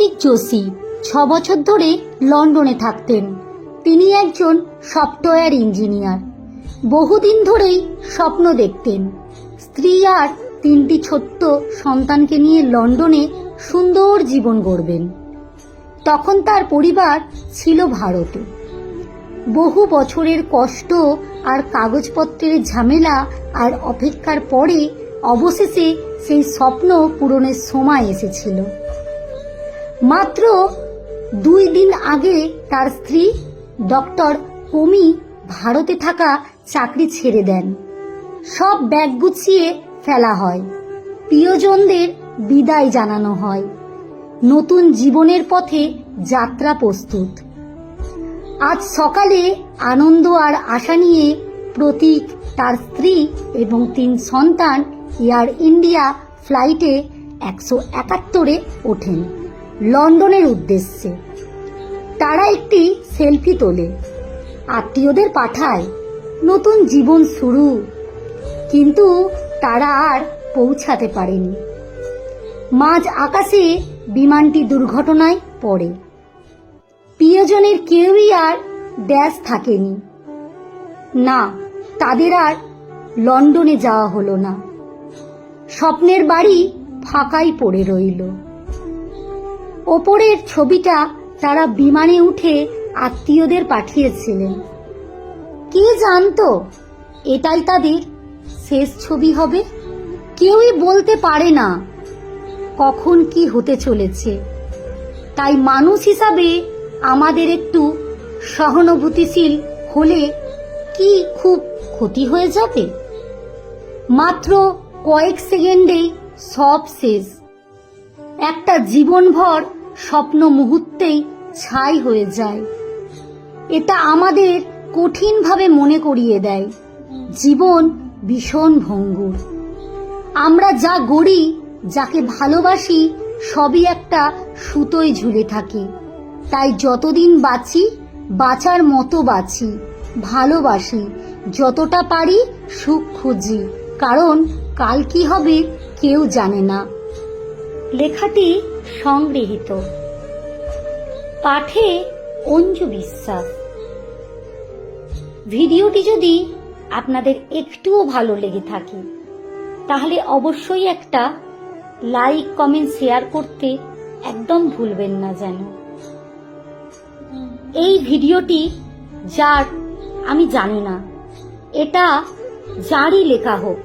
কার্তিক যোশী ছ বছর ধরে লন্ডনে থাকতেন। তিনি একজন সফটওয়্যার ইঞ্জিনিয়ার। বহুদিন ধরেই স্বপ্ন দেখতেন। স্ত্রী আর তিনটি ছোট্ট সন্তানকে নিয়ে লন্ডনে সুন্দর জীবন গড়বেন। তখন তার পরিবার ছিল ভারতে। বহু বছরের কষ্ট আর কাগজপত্রের ঝামেলা আর অপেক্ষার পরে অবশেষে সেই স্বপ্ন পূরণের সময় এসেছিল। মাত্র দুই দিন আগে তার স্ত্রী, ডক্টর কমি ভারতে থাকা চাকরি ছেড়ে দেন। সব ব্যাগ গুছিয়ে ফেলা হয়। প্রিয়জনদের বিদায় জানানো হয়। নতুন জীবনের পথে যাত্রা প্রস্তুত। আজ সকালে আনন্দ আর আশা নিয়ে প্রতীক তার স্ত্রী এবং তিন সন্তান এয়ার ইন্ডিয়া ফ্লাইটে একশো একাত্তরে ওঠেন। লন্ডনের উদ্দেশ্যে। তারা একটি সেলফি তোলে। আত্মীয়দের পাঠায়, নতুন জীবন শুরু। কিন্তু তারা আর পৌঁছাতে পারেনি। মাঝ আকাশে বিমানটি দুর্ঘটনায় পড়ে। প্রিয়জনের কেউই আর ড্যাশ থাকেনি। না, তাদের আর লন্ডনে যাওয়া হলো না। স্বপ্নের বাড়ি ফাঁকাই পড়ে রইল। ওপরের ছবিটা তারা বিমানে উঠে আত্মীয়দের পাঠিয়েছিলেন। কে জানতো? এটাই তাদের শেষ ছবি হবে। কেউই বলতে পারে না কখন কি হতে চলেছে। তাই মানুষ হিসাবে আমাদের একটু সহানুভূতিশীল হলে কি খুব ক্ষতি হয়ে যাবে? মাত্র কয়েক সেকেন্ডেই সব শেষ। একটা জীবনভর স্বপ্ন মুহূর্তেই ছাই হয়ে যায়। এটা আমাদের কঠিনভাবে মনে করিয়ে দেয়। জীবন ভীষণ ভঙ্গুর। আমরা যা গড়ি, যাকে ভালোবাসি, সবই একটা সুতোয় ঝুলে থাকে। তাই যতদিন বাঁচি, বাঁচার মতো বাঁচি, ভালোবাসি, যতটা পারি সুখ খুঁজি। কারণ কাল কি হবে কেউ জানে না। লেখাটি সংগৃহীত। পাঠে অঞ্জু বিশ্বাস। ভিডিওটি যদি আপনাদের একটুও ভালো লেগে থাকে, তাহলে অবশ্যই একটা লাইক, কমেন্ট, শেয়ার করতে একদম ভুলবেন না যেন। এই ভিডিওটি যার আমি জানি না, এটা যারই লেখা হোক,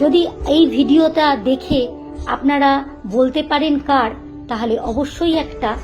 যদি এই ভিডিওটা দেখে আপনারা বলতে পারেন কার তাহলে অবশ্যই একটা